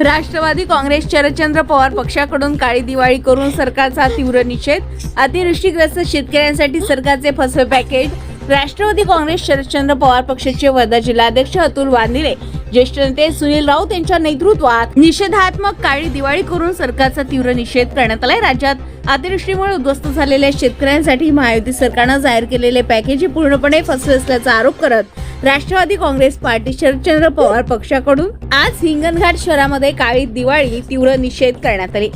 राष्ट्रवादी काँग्रेस शरदचंद्र पवार पक्षाकडून काळी दिवाळी करून सरकारचा तीव्र निषेध. अतिवृष्टीग्रस्त शेतकऱ्यांसाठी सरकारचे फसवे पॅकेज. राष्ट्रवादी काँग्रेस शरदचंद्र पवार पक्षाचे वर्धा जिल्हाध्यक्ष अतुल वांदिले ज्येष्ठ नेते सुनील राऊत यांच्या नेतृत्वात निषेधात्मक काळी दिवाळी करून सरकारचा तीव्र निषेध करण्यात आलाय. राज्यात अतिवृष्टीमुळे उद्ध्वस्त झालेल्या शेतकऱ्यांसाठी महायुती सरकारनं जाहीर केलेले पॅकेज पूर्णपणे फसवे असल्याचा आरोप करत राष्ट्रवादी काँग्रेस पार्टी शरदचंद्र पवार पक्षाकडून आज हिंगणघाट शहरामध्ये काळी दिवाळी तीव्र निषेध करण्यात आली.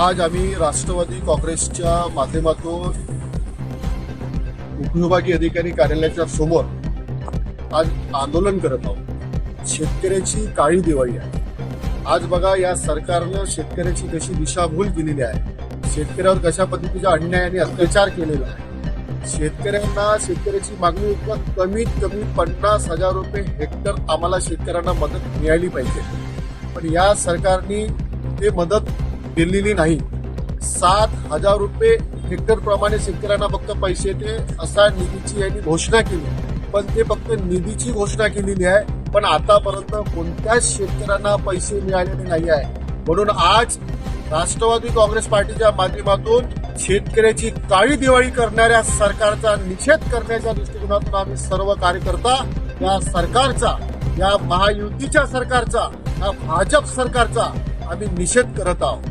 आज आम्ही राष्ट्रवादी काँग्रेसच्या माध्यमातून उपविभागीय अधिकारी कार्यालयाच्या समोर आज आंदोलन करत आहोत. शेतकऱ्याची काळी दिवाळी आहे. आज बघा या सरकारनं शेतकऱ्याची कशी दिशाभूल केलेली आहे. शेतकऱ्यावर कशा पद्धतीचा अन्याय आणि अत्याचार केलेला आहे शेतकऱ्यांना शेतकऱ्याची मागणी इतक्या कमीत कमी पन्नास हजार रुपये हेक्टर आम्हाला शेतकऱ्यांना मदत मिळाली पाहिजे. पण या सरकारने ते मदत दिलेली नाही. सात हजार रुपये हेक्टर प्रमाणे शेतकऱ्यांना फक्त पैसे ते असा निधीची यांनी घोषणा केली. पण ते फक्त निधीची घोषणा केलेली आहे. पण आतापर्यंत कोणत्याच शेतकऱ्यांना पैसे मिळालेले नाही आहे. म्हणून आज राष्ट्रवादी काँग्रेस पार्टीच्या माध्यमातून शेतकऱ्याची काळी दिवाळी करणाऱ्या सरकारचा निषेध करण्याच्या दृष्टिकोनातून आम्ही सर्व कार्यकर्ता या सरकारचा या महायुतीच्या सरकारचा या भाजप सरकारचा आम्ही निषेध करत आहोत.